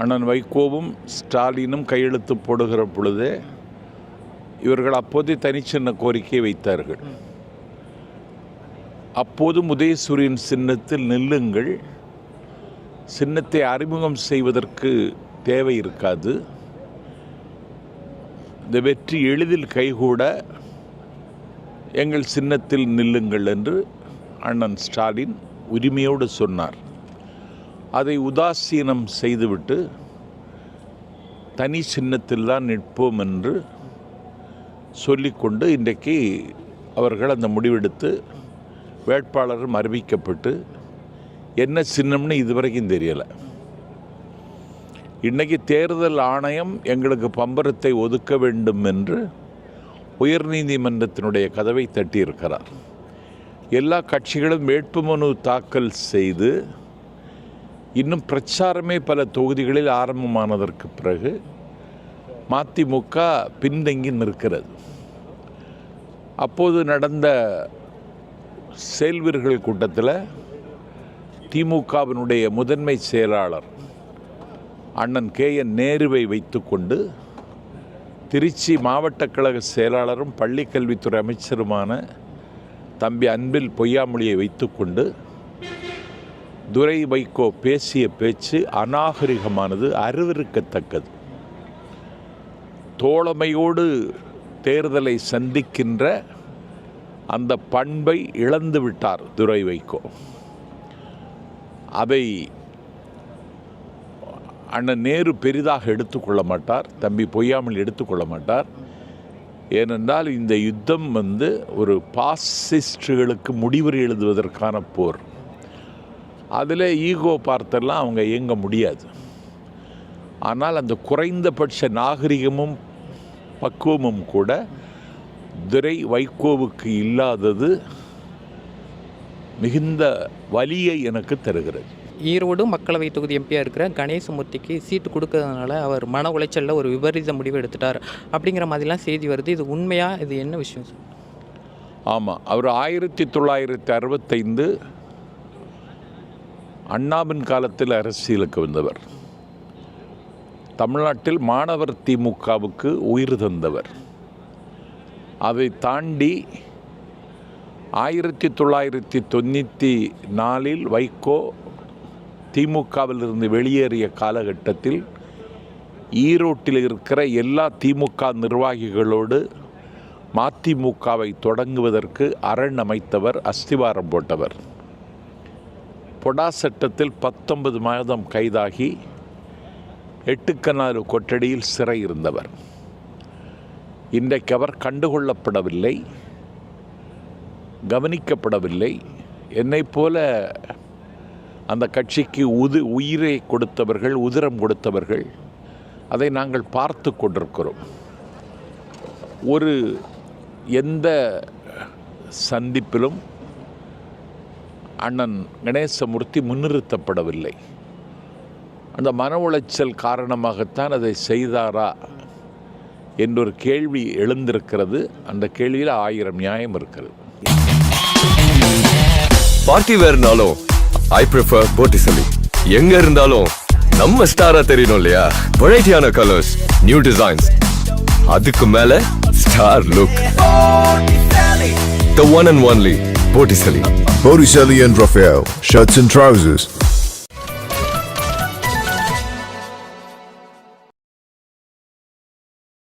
அண்ணன் வைகோவும் ஸ்டாலினும் கையெழுத்து போடுகிற பொழுதே இவர்கள் அப்போதே தனிச்சின்ன கோரிக்கை வைத்தார்கள். அப்போது உதயசூரியன் சின்னத்தில் நில்லுங்கள். சின்னத்தை அறிமுகம் செய்வதற்கு தேவை இருக்காது. இந்த வெற்றி எளிதில் கைகூட எங்கள் சின்னத்தில் நில்லுங்கள் என்று அண்ணன் ஸ்டாலின் உரிமையோடு சொன்னார். அதை உதாசீனம் செய்துவிட்டு தனி சின்னத்தில் தான் நிற்போம் என்று சொல்லிக்கொண்டு இன்றைக்கு அவர்கள் அந்த முடிவெடுத்து வேட்பாளரும் அறிவிக்கப்பட்டு என்ன சின்னம்னு இதுவரைக்கும் தெரியலை. இன்றைக்கி தேர்தல் ஆணையம் எங்களுக்கு பம்பரத்தை ஒதுக்க வேண்டும் என்று உயர்நீதிமன்றத்தினுடைய கதவை தட்டியிருக்கிறார். எல்லா கட்சிகளும் வேட்புமனு தாக்கல் செய்து இன்னும் பிரச்சாரமே பல தொகுதிகளில் ஆரம்பமானதற்கு பிறகு மதிமுக பின்தங்கி நிற்கிறது. அப்போது நடந்த செயல்வீர்கள் கூட்டத்தில் திமுகவினுடைய முதன்மை செயலாளர் அண்ணன் கே என் நேருவை வைத்துக்கொண்டு திருச்சி மாவட்ட கழக செயலாளரும் பள்ளிக்கல்வித்துறை அமைச்சருமான தம்பி அன்பில் பொய்யாமொழியை வைத்துக்கொண்டு துரை வைகோ பேசிய பேச்சு அநாகரிகமானது அருவருக்கத்தக்கது. தோழமையோடு தேர்தலை சந்திக்கின்ற அந்த பண்பை இழந்து விட்டார் துரை வைகோ அதை அண்ணன் நேரு பெரிதாக எடுத்துக்கொள்ள மாட்டார் தம்பி பொய்யாமல் எடுத்துக்கொள்ள மாட்டார். ஏனென்றால் இந்த யுத்தம் வந்து ஒரு பாசிஸ்டுகளுக்கு முடிவுரை எழுதுவதற்கான போர். அதில் ஈகோ பார்த்தெல்லாம் அவங்க இயங்க முடியாது. ஆனால் அந்த குறைந்தபட்ச நாகரிகமும் பக்குவமும் கூட துரை வைகோவுக்கு இல்லாதது மிகுந்த வலியை எனக்கு தருகிறது. ஈரோடு மக்களவை தொகுதி எம்பியாக இருக்கிற கணேசமூர்த்திக்கு சீட்டு கொடுக்கறதுனால அவர் மன உளைச்சலில் ஒரு விபரீத முடிவு எடுத்துட்டார். அப்படிங்கிற மாதிரிலாம் செய்தி வருது. இது உண்மையா? இது என்ன விஷயம் சார்? ஆமாம் அவர் ஆயிரத்தி தொள்ளாயிரத்தி அறுபத்தைந்து அண்ணாவின் காலத்தில் அரசியலுக்கு வந்தவர். தமிழ்நாட்டில் மாணவர் திமுகவுக்கு உயிர் தந்தவர். அதை தாண்டி ஆயிரத்தி தொள்ளாயிரத்தி தொண்ணூற்றி நாலில் வைகோ திமுகவிலிருந்து வெளியேறிய காலகட்டத்தில் ஈரோட்டில் இருக்கிற எல்லா திமுக நிர்வாகிகளோடு மதிமுகவை தொடங்குவதற்கு அரண் அமைத்தவர் அஸ்திவாரம் போட்டவர். பொடா சட்டத்தில் பத்தொன்பது மாதம் கைதாகி எட்டுக்கனாறு கொட்டடியில் சிறை இருந்தவர். இன்றைக்கு அவர் கண்டுகொள்ளப்படவில்லை கவனிக்கப்படவில்லை. என்னைப் போல அந்த கட்சிக்கு உது உயிரை கொடுத்தவர்கள் உதிரம் கொடுத்தவர்கள் அதை நாங்கள் பார்த்து கொண்டிருக்கிறோம். ஒரு எந்த சந்திப்பிலும் அண்ணன் கணேசமூர்த்தி முன்னிறுத்தப்படவில்லை. அந்த மன உளைச்சல் காரணமாகத்தான் அதை செய்தாரா என்றொரு கேள்வி எழுந்திருக்கிறது. அந்த கேள்வியில் ஆயிரம் நியாயம் இருக்கிறது. பார்ட்டி வேறுனாலும் ஐ ப்ரிஃபர் போட்டிசலி எங்க இருந்தாலும் நம்ம ஸ்டாரா தெரியணும் இல்லையா? வெரைட்டியான கலர்ஸ் நியூ டிசைன்ஸ் அதுக்கு மேல star look the one and only Porticelli. Porticelli and Raphael, shirts and trousers.